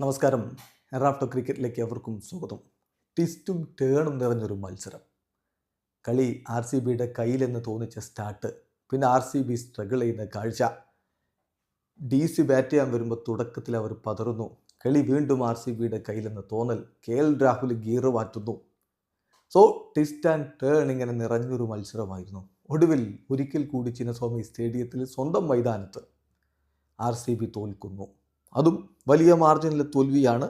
നമസ്കാരം. റാഫ്റ്റോ ക്രിക്കറ്റിലേക്ക് അവർക്കും സ്വാഗതം. ട്വിസ്റ്റും ടേണും നിറഞ്ഞൊരു മത്സരം. കളി ആർ സി ബിയുടെ കയ്യിലെന്ന് തോന്നിച്ച സ്റ്റാർട്ട് പിന്നെ ആർ സി ബി സ്ട്രഗിൾ ചെയ്യുന്ന കാഴ്ച. ഡി സി ബാറ്റ് ചെയ്യാൻ വരുമ്പോൾ തുടക്കത്തിൽ അവർ പതറുന്നു. കളി വീണ്ടും ആർ സി ബിയുടെ കയ്യിലെന്ന് തോന്നൽ കെ എൽ രാഹുൽ ഗീർ മാറ്റുന്നു സോ ട്വിസ്റ്റ് ആൻഡ് ടേൺ ഇങ്ങനെ നിറഞ്ഞൊരു മത്സരമായിരുന്നു. ഒടുവിൽ ഒരിക്കൽ കൂടി ചിന്നസ്വാമി സ്റ്റേഡിയത്തിൽ സ്വന്തം മൈതാനത്ത് ആർ സി ബി തോൽക്കുന്നു. അതും വലിയ മാർജിനിലെ തോൽവിയാണ്.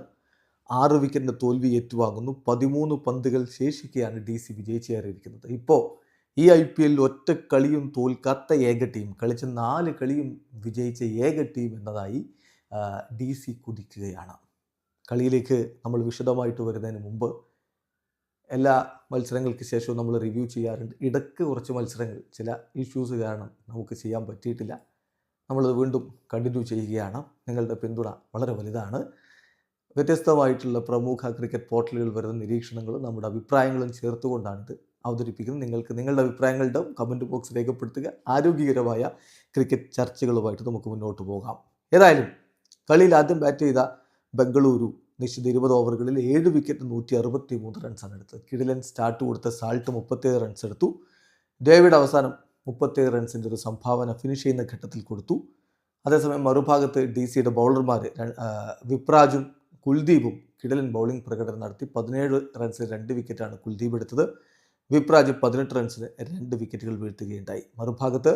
ആറ് വിക്കറ്റിന്റെ തോൽവി ഏറ്റുവാങ്ങുന്നു. പതിമൂന്ന് പന്തുകൾ ശേഷിക്കെയാണ് ഡി സി വിജയിച്ചേറിയിരിക്കുന്നത് ഇപ്പോൾ ഈ ഐ പി എല്ലിൽ ഒറ്റ കളിയും തോൽക്കാത്ത ഏക ടീം കളിച്ച നാല് കളിയും വിജയിച്ച ഏക ടീം എന്നതായി ഡി സി കുതിക്കുകയാണ്. കളിയിലേക്ക് നമ്മൾ വിശദമായിട്ട് വരുന്നതിന് മുമ്പ് എല്ലാ മത്സരങ്ങൾക്ക് ശേഷവും നമ്മൾ റിവ്യൂ ചെയ്യാറുണ്ട്. ഇടയ്ക്ക് കുറച്ച് മത്സരങ്ങൾ ചില ഇഷ്യൂസ് കാരണം നമുക്ക് ചെയ്യാൻ പറ്റിയിട്ടില്ല. നമ്മളത് വീണ്ടും കണ്ടിന്യൂ ചെയ്യുകയാണ്. നിങ്ങളുടെ പിന്തുണ വളരെ വലുതാണ്. വ്യത്യസ്തമായിട്ടുള്ള പ്രമുഖ ക്രിക്കറ്റ് പോർട്ടലുകൾ വരുന്ന നിരീക്ഷണങ്ങളും നമ്മുടെ അഭിപ്രായങ്ങളും ചേർത്തുകൊണ്ടാണിത് അവതരിപ്പിക്കുന്നത്. നിങ്ങൾക്ക് നിങ്ങളുടെ അഭിപ്രായങ്ങളുടെ കമന്റ് ബോക്സ് രേഖപ്പെടുത്തുക. ആരോഗ്യകരമായ ക്രിക്കറ്റ് ചർച്ചകളുമായിട്ട് നമുക്ക് മുന്നോട്ട് പോകാം. ഏതായാലും കളിയിൽ ആദ്യം ബാറ്റ് ചെയ്ത ബംഗളൂരു നിശ്ചിത ഇരുപത് ഓവറുകളിൽ ഏഴ് വിക്കറ്റ് നൂറ്റി അറുപത്തി മൂന്ന് റൺസാണ് എടുത്തത്. കിടിലൻ സ്റ്റാർട്ട് കൊടുത്ത സാൾട്ട് മുപ്പത്തേഴ് റൺസ് എടുത്തു. ഡേവിഡ് അവസാനം മുപ്പത്തേഴ് റൺസിന്റെ ഒരു സംഭാവന ഫിനിഷ് ചെയ്യുന്ന ഘട്ടത്തിൽ കൊടുത്തു. അതേസമയം മറുഭാഗത്ത് ഡി സിയുടെ ബൗളർമാർ വിപ്രാജും കുൽദീപും കിടലൻ ബൗളിംഗ് പ്രകടനം നടത്തി. പതിനേഴ് റൺസിന് രണ്ട് വിക്കറ്റാണ് കുൽദീപ് എടുത്തത്. വിപ്രാജ് പതിനെട്ട് റൺസിന് രണ്ട് വിക്കറ്റുകൾ വീഴ്ത്തുകയുണ്ടായി. മറുഭാഗത്ത്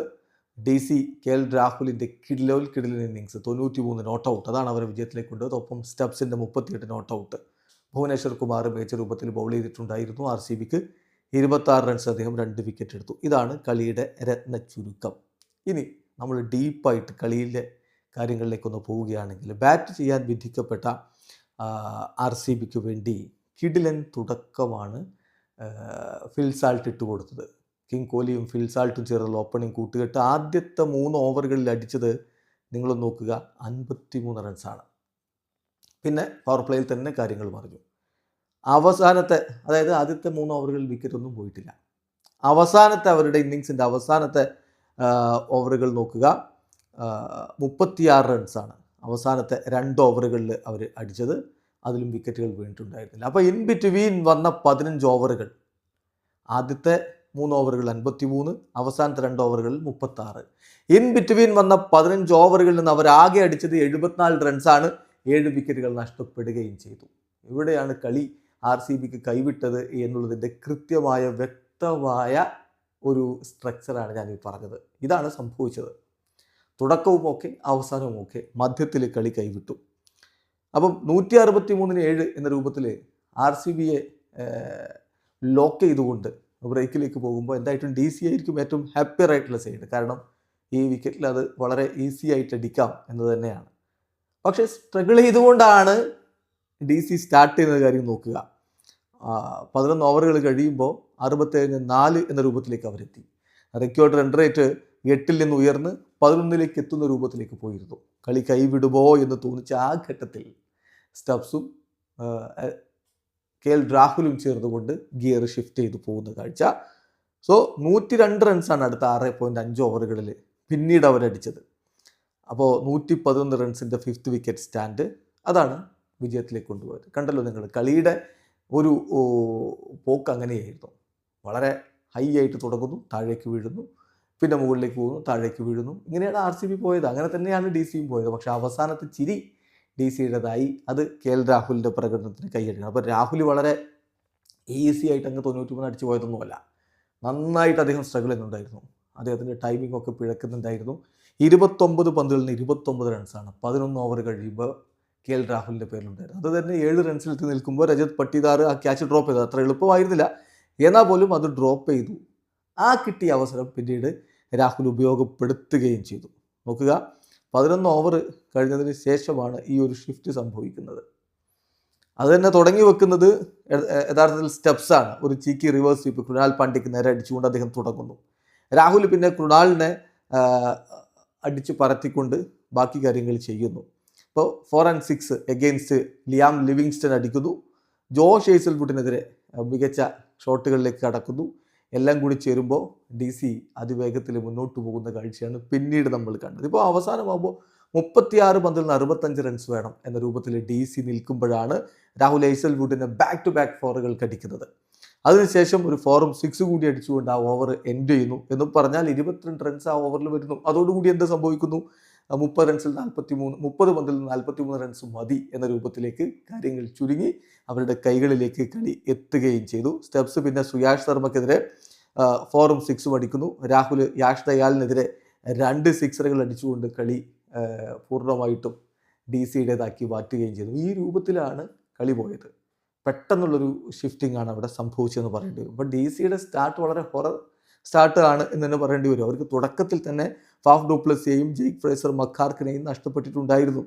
ഡി സി കെ എൽ രാഹുലിന്റെ കിഡിലോൽ കിഡിലൻ ഇന്നിങ്സ് തൊണ്ണൂറ്റി മൂന്ന് നോട്ട് ഔട്ട് അതാണ് അവരെ വിജയത്തിലേക്ക് കൊണ്ടുപോയത് ഒപ്പം സ്റ്റബ്സിന്റെ മുപ്പത്തിയെട്ട് നോട്ട് ഔട്ട് ഭുവനേശ്വർ കുമാർ മികച്ച രൂപത്തിൽ ബൗൾ ചെയ്തിട്ടുണ്ടായിരുന്നു ആർ സി ബിക്ക് ഇരുപത്താറ് റൺസ് അദ്ദേഹം രണ്ട് വിക്കറ്റ് എടുത്തു. ഇതാണ് കളിയുടെ രത്ന ചുരുക്കം. ഇനി നമ്മൾ ഡീപ്പായിട്ട് കളിയിലെ കാര്യങ്ങളിലേക്കൊന്ന് പോവുകയാണെങ്കിൽ ബാറ്റ് ചെയ്യാൻ വിധിക്കപ്പെട്ട ആർ സി ബിക്ക് വേണ്ടി കിഡിലൻ തുടക്കമാണ് ഫിൽസാൾട്ട് ഇട്ട് കൊടുത്തത്. കിങ് കോഹ്ലിയും ഫിൽസാൾട്ടും ചേർന്നുള്ള ഓപ്പണിംഗ് കൂട്ടുകെട്ട് ആദ്യത്തെ മൂന്ന് ഓവറുകളിൽ അടിച്ചത് നിങ്ങൾ നോക്കുക അൻപത്തി മൂന്ന് റൺസാണ് പിന്നെ പവർ പ്ലേയിൽ തന്നെ കാര്യങ്ങൾ പറഞ്ഞു അവസാനത്തെ അതായത് ആദ്യത്തെ മൂന്ന് ഓവറുകളിൽ വിക്കറ്റൊന്നും പോയിട്ടില്ല. അവസാനത്തെ അവരുടെ ഇന്നിങ്സിന്റെ അവസാനത്തെ ഓവറുകൾ നോക്കുക. മുപ്പത്തിയാറ് റൺസാണ് അവസാനത്തെ രണ്ട് ഓവറുകളിൽ അവർ അടിച്ചത്. അതിലും വിക്കറ്റുകൾ വീണിട്ടുണ്ടായിരുന്നില്ല. അപ്പോൾ ഇൻ ബിറ്റ്വീൻ വന്ന പതിനഞ്ച് ഓവറുകൾ. ആദ്യത്തെ മൂന്ന് ഓവറുകൾ അൻപത്തി മൂന്ന് അവസാനത്തെ രണ്ട് ഓവറുകളിൽ മുപ്പത്താറ്. ഇൻ ബിറ്റ്വീൻ വന്ന പതിനഞ്ച് ഓവറുകളിൽ നിന്ന് അവർ ആകെ അടിച്ചത് എഴുപത്തിനാല് റൺസാണ് ഏഴ് വിക്കറ്റുകൾ നഷ്ടപ്പെടുകയും ചെയ്തു. ഇവിടെയാണ് കളി ആർ സി ബിക്ക് കൈവിട്ടത് എന്നുള്ളതിന്റെ കൃത്യമായ വ്യക്തമായ ഒരു സ്ട്രക്ചറാണ് ഞാൻ ഈ പറഞ്ഞത്. ഇതാണ് സംഭവിച്ചത്. തുടക്കവും ഓക്കെ അവസാനവും ഓക്കെ മധ്യത്തിൽ കളി കൈവിട്ടു. അപ്പം നൂറ്റി അറുപത്തി മൂന്നിന് ഏഴ് എന്ന രൂപത്തിൽ ആർ സി ബിയെ ലോക്ക് ചെയ്തുകൊണ്ട് ബ്രേക്കിലേക്ക് പോകുമ്പോൾ എന്തായിട്ടും ഡി സി ആയിരിക്കും ഏറ്റവും ഹാപ്പിയർ ആയിട്ടുള്ള സൈഡ് കാരണം ഈ വിക്കറ്റിൽ അത് വളരെ ഈസി ആയിട്ട് അടിക്കാം എന്ന് തന്നെയാണ്. പക്ഷേ സ്ട്രഗിൾ ചെയ്തുകൊണ്ടാണ് ഡി സി സ്റ്റാർട്ട് ചെയ്യുന്ന കാര്യം നോക്കുക. പതിനൊന്ന് ഓവറുകൾ കഴിയുമ്പോൾ അറുപത്തേഴിന് നാല് എന്ന രൂപത്തിലേക്ക് അവരെത്തി. റെക്കോർഡ് റൺ റേറ്റ് എട്ടിൽ നിന്ന് ഉയർന്ന് പതിനൊന്നിലേക്ക് എത്തുന്ന രൂപത്തിലേക്ക് പോയിരുന്നു. കളി കൈവിടുമോ എന്ന് തോന്നിച്ച ആ ഘട്ടത്തിൽ സ്റ്റബ്സും കെ എൽ രാഹുലും ചേർന്നുകൊണ്ട് ഗിയർ ഷിഫ്റ്റ് ചെയ്തു പോകുന്ന കാഴ്ച. സോ നൂറ്റി രണ്ട് റൺസാണ് അടുത്ത ആറ് പോയിന്റ് അഞ്ച് ഓവറുകളിൽ പിന്നീട് അവരടിച്ചത്. അപ്പോൾ നൂറ്റി പതിനൊന്ന് റൺസിന്റെ ഫിഫ്ത്ത് വിക്കറ്റ് സ്റ്റാൻഡ് അതാണ് വിജയത്തിലേക്ക് കൊണ്ടുപോയത്. കണ്ടല്ലോ നിങ്ങൾ കളിയുടെ ഒരു പോക്ക് അങ്ങനെയായിരുന്നു വളരെ ഹൈ ആയിട്ട് തുടങ്ങുന്നു താഴേക്ക് വീഴുന്നു പിന്നെ മുകളിലേക്ക് പോകുന്നു താഴേക്ക് വീഴുന്നു. ഇങ്ങനെയാണ് ആർ സി ബി പോയത്. അങ്ങനെ തന്നെയാണ് ഡി സിയും പോയത്. പക്ഷേ അവസാനത്തെ ചിരി ഡി സിയുടേതായി. അത് കെ എൽ രാഹുലിന്റെ പ്രകടനത്തിന് കൈയടിക്കണം. അപ്പോൾ രാഹുൽ വളരെ ഈസി ആയിട്ട് അങ്ങ് തൊണ്ണൂറ്റി മൂന്ന് അടിച്ചു പോയതൊന്നുമല്ല. നന്നായിട്ട് അദ്ദേഹം സ്ട്രഗിൾ ചെയ്യുന്നുണ്ടായിരുന്നു. അദ്ദേഹത്തിന്റെ ടൈമിംഗ് ഒക്കെ പിഴക്കുന്നുണ്ടായിരുന്നു. ഇരുപത്തൊമ്പത് പന്തുകളിൽ നിന്ന് ഇരുപത്തൊമ്പത് റൺസാണ് പതിനൊന്ന് ഓവർ കഴിയുമ്പോൾ കെ എൽ രാഹുലിന്റെ പേരിലുണ്ടായിരുന്നു അത് തന്നെ ഏഴ് റൺസിൽ എത്തി നിൽക്കുമ്പോൾ രജത് പട്ടിദാർ ആ ക്യാച്ച് ഡ്രോപ്പ് ചെയ്തു അത്ര എളുപ്പമായിരുന്നില്ല. എന്നാൽ പോലും അത് ഡ്രോപ്പ് ചെയ്തു. ആ കിട്ടിയ അവസരം പിന്നീട് രാഹുൽ ഉപയോഗപ്പെടുത്തുകയും ചെയ്തു. നോക്കുക പതിനൊന്ന് ഓവർ കഴിഞ്ഞതിന് ശേഷമാണ് ഈ ഒരു ഷിഫ്റ്റ് സംഭവിക്കുന്നത്. അത് തന്നെ തുടങ്ങി വെക്കുന്നത് യഥാർത്ഥത്തിൽ സ്റ്റെപ്സാണ് ഒരു ചീക്കി റിവേഴ്സ് സ്വീപ്പ് കൃണാൽ പാണ്ഡ്യക്ക് നേരെ അടിച്ചുകൊണ്ട് അദ്ദേഹം തുടങ്ങുന്നു. രാഹുൽ പിന്നെ കൃണാലിനെ അടിച്ച് പറത്തിക്കൊണ്ട് ബാക്കി കാര്യങ്ങൾ ചെയ്യുന്നു. ഇപ്പോൾ four and six against Liam Livingstone അടിക്കുന്നു. ജോഷ് ഏസൽവുഡിനെതിരെ മികച്ച ഷോട്ടുകളിലേക്ക് കടക്കുന്നു. എല്ലാം കൂടി ചേരുമ്പോൾ ഡി സി അതിവേഗത്തിൽ മുന്നോട്ട് പോകുന്ന കാഴ്ചയാണ് പിന്നീട് നമ്മൾ കണ്ടത്. ഇപ്പോൾ അവസാനമാകുമ്പോൾ മുപ്പത്തിയാറ് പന്തിൽ നിന്ന് അറുപത്തഞ്ച് റൺസ് വേണം എന്ന രൂപത്തിൽ ഡി സി നിൽക്കുമ്പോഴാണ് രാഹുൽ ഐസൽവുഡിനെ ബാക്ക് ടു ബാക്ക് ഫോറുകൾ കടിക്കുന്നത് അതിനുശേഷം ഒരു ഫോറും സിക്സ് കൂടി അടിച്ചുകൊണ്ട് ആ ഓവർ എൻഡ് ചെയ്യുന്നു. എന്ന് പറഞ്ഞാൽ ഇരുപത്തിരണ്ട് റൺസ് ആ ഓവറിൽ വരുന്നു. അതോടുകൂടി എന്ത് സംഭവിക്കുന്നു? മുപ്പത് റൺസിൽ നാൽപ്പത്തി മൂന്ന് മുപ്പത് പന്തിൽ നാൽപ്പത്തി മൂന്ന് റൺസ് മതി എന്ന രൂപത്തിലേക്ക് കാര്യങ്ങൾ ചുരുങ്ങി അവരുടെ കൈകളിലേക്ക് കളി എത്തുകയും ചെയ്തു. സ്റ്റെപ്സ് പിന്നെ സുയാഷ് ശർമ്മക്കെതിരെ ഫോറും സിക്സും അടിക്കുന്നു. രാഹുൽ യാഷ് ദയാലിനെതിരെ രണ്ട് സിക്സറുകൾ അടിച്ചുകൊണ്ട് കളി പൂർണമായിട്ടും ഡി സിയുടേതാക്കി മാറ്റുകയും ചെയ്തു. ഈ രൂപത്തിലാണ് കളി പോയത്. പെട്ടെന്നുള്ളൊരു ഷിഫ്റ്റിംഗ് ആണ് അവിടെ സംഭവിച്ചതെന്ന് പറയേണ്ടി വരും. അപ്പോൾ ഡി സിയുടെ സ്റ്റാർട്ട് വളരെ ഹൊറർ സ്റ്റാർട്ട് ആണ് എന്ന് തന്നെ പറയേണ്ടി വരും. അവർക്ക് തുടക്കത്തിൽ തന്നെ ഫാഫ് ഡോപ്ലസിയെയും ജെയ്ക്ക് ഫ്രേസർ മക്കാർക്കിനെയും നഷ്ടപ്പെട്ടിട്ടുണ്ടായിരുന്നു.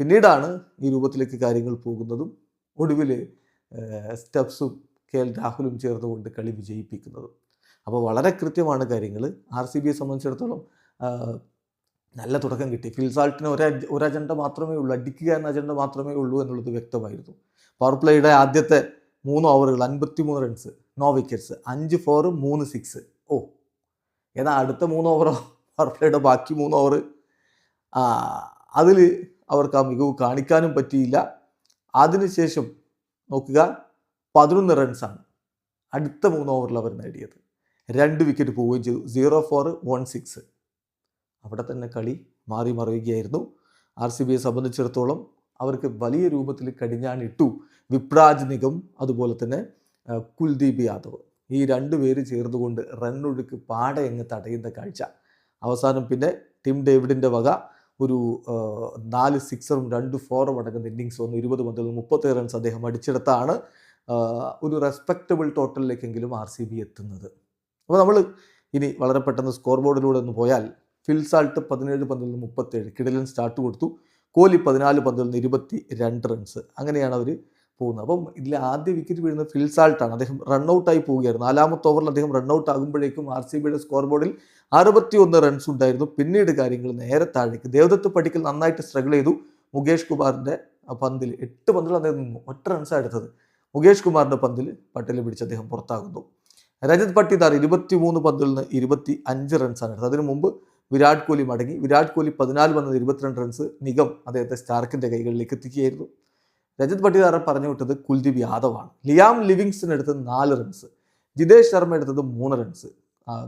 പിന്നീടാണ് ഈ രൂപത്തിലേക്ക് കാര്യങ്ങൾ പോകുന്നതും ഒടുവിൽ സ്റ്റെപ്സും കെ എൽ രാഹുലും ചേർന്നുകൊണ്ട് കളി വിജയിപ്പിക്കുന്നതും. അപ്പോൾ വളരെ കൃത്യമാണ് കാര്യങ്ങൾ. ആർ സി ബിയെ സംബന്ധിച്ചിടത്തോളം നല്ല തുടക്കം കിട്ടി. ഫിൽസാൾട്ടിന് ഒരു ഒരു അജണ്ട മാത്രമേ ഉള്ളൂ അടിക്കുക എന്ന അജണ്ട മാത്രമേ ഉള്ളൂ എന്നുള്ളത് വ്യക്തമായിരുന്നു. പവർ പ്ലേയുടെ ആദ്യത്തെ മൂന്ന് ഓവറുകൾ അൻപത്തി മൂന്ന് റൺസ് നോ വിക്കറ്റ്സ് അഞ്ച് ഫോറും മൂന്ന് സിക്സ്. ഓ ഏതാ അടുത്ത മൂന്ന് ഓവറോ? പവർ പ്ലേയുടെ ബാക്കി മൂന്ന് ഓവർ അതിൽ അവർക്ക് ആ മികവ് കാണിക്കാനും പറ്റിയില്ല. അതിനുശേഷം നോക്കുക പതിനൊന്ന് റൺസാണ് അടുത്ത മൂന്ന് ഓവറിൽ അവർ നേടിയത്. രണ്ട് വിക്കറ്റ് പോവുകയും ചെയ്തു. സീറോ ഫോർ വൺ സിക്സ് അവിടെ തന്നെ കളി മാറി മറിയുകയായിരുന്നു. ആർ സി ബിയെ സംബന്ധിച്ചിടത്തോളം അവർക്ക് വലിയ രൂപത്തിൽ കടിഞ്ഞാണിട്ടു വിപ്രാജ് നിഗം അതുപോലെ തന്നെ കുൽദീപ് യാദവ്. ഈ രണ്ട് പേര് ചേർന്നുകൊണ്ട് റണ്ണൊഴുക്ക് പാടെ അങ്ങ് തടയുന്ന കാഴ്ച. അവസാനം പിന്നെ ടിം ഡേവിഡിന്റെ വക ഒരു നാല് സിക്സറും രണ്ട് ഫോറും അടങ്ങുന്ന ഇന്നിങ്സ് വന്നു. ഇരുപത് മുതൽ മുപ്പത്തി റൺസ് അദ്ദേഹം അടിച്ചെടുത്താണ് ഒരു റെസ്പെക്റ്റബിൾ ടോട്ടലിലേക്കെങ്കിലും ആർ സി ബി എത്തുന്നത്. അപ്പോൾ നമ്മൾ ഇനി വളരെ പെട്ടെന്ന് സ്കോർ ബോർഡിലൂടെ ഒന്ന് പോയാൽ ഫിൽസാൾട്ട് പതിനേഴ് പന്തിൽ നിന്ന് മുപ്പത്തേഴ് കിടലൻ സ്റ്റാർട്ട് കൊടുത്തു. കോഹ്ലി പതിനാല് പന്തിൽ നിന്ന് ഇരുപത്തി രണ്ട് റൺസ്. അങ്ങനെയാണ് അവർ പോകുന്നത്. അപ്പം ഇതിൽ ആദ്യ വിക്കറ്റ് വീഴുന്നത് ഫിൽസാൾട്ടാണ് അദ്ദേഹം റണ്ണൗട്ടായി പോവുകയായിരുന്നു. നാലാമത്തെ ഓവറിൽ അദ്ദേഹം റണ്ണൗട്ട് ആകുമ്പോഴേക്കും ആർ സി ബിയുടെ സ്കോർ ബോർഡിൽ അറുപത്തി ഒന്ന് റൺസ് ഉണ്ടായിരുന്നു. പിന്നീട് കാര്യങ്ങൾ നേരെ താഴേക്ക്. ദേവദത്ത് പടിക്കൽ നന്നായിട്ട് സ്ട്രഗിൾ ചെയ്തു. മുകേഷ് കുമാറിന്റെ പന്തിൽ എട്ട് പന്തിൽ അദ്ദേഹം നിന്നു. ഒറ്റ റൺസാണ് എടുത്തത്. മുകേഷ് കുമാറിന്റെ പന്തിൽ പട്ടേൽ പിടിച്ച് അദ്ദേഹം പുറത്താകുന്നു. രജത് പട്ടിദാർ ഇരുപത്തി മൂന്ന് പന്തിൽ നിന്ന് ഇരുപത്തി അഞ്ച് റൺസാണ് എടുത്തത്. അതിനു മുമ്പ് വിരാട് കോഹ്ലി മടങ്ങി. വിരാട് കോഹ്ലി പതിനാല് പന്തിൽ ഇരുപത്തിരണ്ട് റൺസ് നിഗം അദ്ദേഹത്തെ സ്റ്റാർക്കിന്റെ കൈകളിലേക്ക് എത്തിക്കുകയായിരുന്നു. രജത് പട്ടിദാർ പറഞ്ഞു വിട്ടത് കുൽദീപ് യാദവാണ്. ലിയാം ലിവിങ്സ്റ്റൺ എടുത്തത് നാല് റൺസ് ജിതേഷ് ശർമ്മ എടുത്തത് മൂന്ന് റൺസ്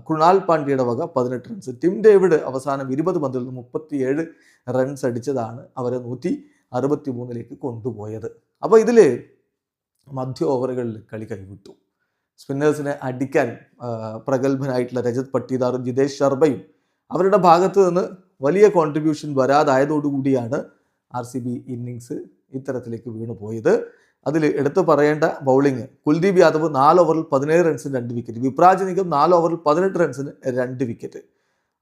കൃണാൽ പാണ്ഡ്യയുടെ വക പതിനെട്ട് റൺസ് ടിം ഡേവിഡ് അവസാനം ഇരുപത് പന്തിൽ നിന്ന് മുപ്പത്തിയേഴ് റൺസ് അടിച്ചതാണ് അവരെ നൂറ്റി അറുപത്തി മൂന്നിലേക്ക് കൊണ്ടുപോയത്. അപ്പോൾ ഇതിൽ മധ്യ ഓവറുകളിൽ കളി കൈവിട്ടു. സ്പിന്നേഴ്സിനെ അടിക്കാൻ പ്രഗത്ഭനായിട്ടുള്ള രജത് പട്ടീദാറും ജിതേഷ് ശർമ്മയും അവരുടെ ഭാഗത്ത് നിന്ന് വലിയ കോൺട്രിബ്യൂഷൻ വരാതായതോടുകൂടിയാണ് ആർ സി ബി ഇന്നിങ്സ് ഇത്തരത്തിലേക്ക് വീണു പോയത്. അതിൽ എടുത്തു പറയേണ്ട ബൗളിംഗ് കുൽദീപ് യാദവ് നാല് ഓവറിൽ പതിനേഴ് റൺസിന് രണ്ട് വിക്കറ്റ് വിപ്രാജ് നിഗം നാല് ഓവറിൽ പതിനെട്ട് റൺസിന് രണ്ട് വിക്കറ്റ്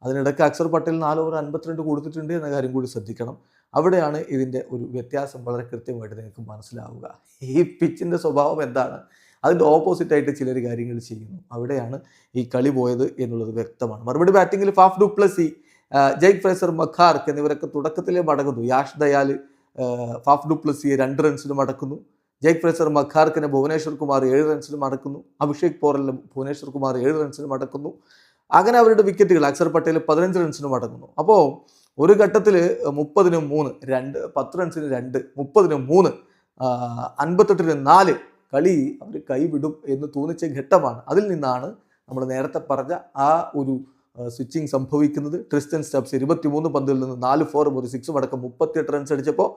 അതിനിടയ്ക്ക് അക്സർ പട്ടേൽ നാല് ഓവർ അൻപത്തിരണ്ട് കൊടുത്തിട്ടുണ്ട് എന്ന കാര്യം കൂടി ശ്രദ്ധിക്കണം. അവിടെയാണ് ഇതിന്റെ ഒരു വ്യത്യാസം വളരെ കൃത്യമായിട്ട് നിങ്ങൾക്ക് മനസ്സിലാവുക. ഈ പിച്ചിന്റെ സ്വഭാവം എന്താണ്? അതിന്റെ ഓപ്പോസിറ്റ് ആയിട്ട് ചിലർ കാര്യങ്ങൾ ചെയ്യുന്നു. അവിടെയാണ് ഈ കളി പോയത് എന്നുള്ളത് വ്യക്തമാണ്. മറുപടി ബാറ്റിങ്ങിൽ ഫാഫ് ഡുപ്ലസി ആ, ജയ്ക്ക് ഫ്രേസർ മഖാർക്ക് എന്നിവരൊക്കെ തുടക്കത്തിലേ മടങ്ങുന്നു. യാഷ് ദയാൽ ഫാഫ് ഡുപ്ലസിയെ രണ്ട് റൺസിലും അടക്കുന്നു. ജയ്ക് ഫ്രേസർ മഖാർക്കിനെ ഭുവനേശ്വർ കുമാർ ഏഴ് റൺസിലും അടക്കുന്നു. അഭിഷേക് പോറലിന് ഭുവനേശ്വർ കുമാർ ഏഴ് റൺസിലും അടക്കുന്നു. അങ്ങനെ അവരുടെ വിക്കറ്റുകൾ അക്സർ പട്ടേൽ പതിനഞ്ച് റൺസിനും അടങ്ങുന്നു. അപ്പോൾ ഒരു ഘട്ടത്തിൽ മുപ്പതിന് മൂന്ന് രണ്ട് പത്ത് റൺസിന് രണ്ട് മുപ്പതിന് മൂന്ന് അൻപത്തെട്ടിന് നാല് കളി അവർ കൈവിടും എന്ന് തോന്നിച്ച ഘട്ടമാണ്. അതിൽ നിന്നാണ് നമ്മൾ നേരത്തെ പറഞ്ഞ ആ ഒരു സ്വിച്ചിങ് സംഭവിക്കുന്നത്. ട്രിസ്റ്റൻ സ്റ്റബ്സ് ഇരുപത്തിമൂന്ന് പന്തിൽ നിന്ന് നാല് ഫോറും ഒരു സിക്സും അടക്കം മുപ്പത്തിയെട്ട് റൺസ് അടിച്ചപ്പോൾ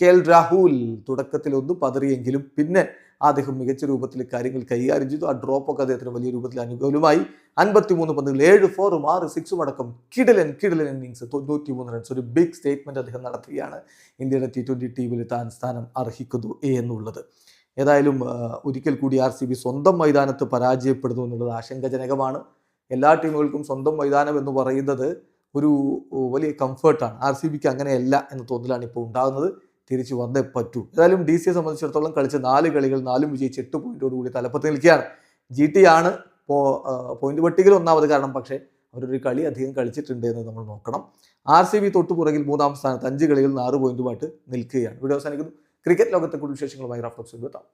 കെ എൽ രാഹുൽ തുടക്കത്തിൽ ഒന്ന് പതറിയെങ്കിലും പിന്നെ അദ്ദേഹം മികച്ച രൂപത്തിൽ കാര്യങ്ങൾ കൈകാര്യം ചെയ്തു. ആ ഡ്രോപ്പൊക്കെ അദ്ദേഹത്തിന് വലിയ രൂപത്തിൽ അനുകൂലമായി. അൻപത്തിമൂന്ന് പന്തുകൾ ഏഴ് ഫോറും ആറ് സിക്സും അടക്കം കിടലൻ കിടലൻ ഇന്നിങ്സ് തൊണ്ണൂറ്റി മൂന്ന് റൺസ് ഒരു ബിഗ് സ്റ്റേറ്റ്മെന്റ് അദ്ദേഹം നടത്തുകയാണ്. ഇന്ത്യയുടെ ടി ട്വന്റി ടീമിൽ താൻ സ്ഥാനം അർഹിക്കുന്നു എന്നുള്ളത്. ഏതായാലും ഒരിക്കൽ കൂടി ആർ സ്വന്തം മൈതാനത്ത് പരാജയപ്പെടുന്നു എന്നുള്ളത് ആശങ്കജനകമാണ്. എല്ലാ ടീമുകൾക്കും സ്വന്തം മൈതാനം എന്ന് പറയുന്നത് ഒരു വലിയ കംഫർട്ടാണ്. ആർ സി ബിക്ക് അങ്ങനെയല്ല എന്ന തോന്നലാണ് ഇപ്പോൾ ഉണ്ടാകുന്നത്. തിരിച്ചു വന്നേ പറ്റൂ. ഏതായാലും ഡി സിയെ സംബന്ധിച്ചിടത്തോളം കളിച്ച നാല് കളികൾ നാലും വിജയിച്ച് എട്ട് പോയിന്റോടുകൂടി തലപ്പത്ത് നിൽക്കുകയാണ്. ജി ടി ആണ് പോയിന്റ് പട്ടികയിൽ ഒന്നാമത് കാരണം. പക്ഷേ അവരൊരു കളി അധികം കളിച്ചിട്ടുണ്ട് എന്ന് നമ്മൾ നോക്കണം. ആർ സി ബി തൊട്ടു പുറകിൽ മൂന്നാം സ്ഥാനത്ത് അഞ്ച് കളികളിൽ നിന്ന് ആറ് പോയിന്റുമായിട്ട് നിൽക്കുകയാണ്. വീഡിയോ അവസാനിക്കുന്നു. ക്രിക്കറ്റ് ലോകത്തെ കൂടുതൽ വിശേഷങ്ങളുമായി റഫ്ലക്സ് എത്താം.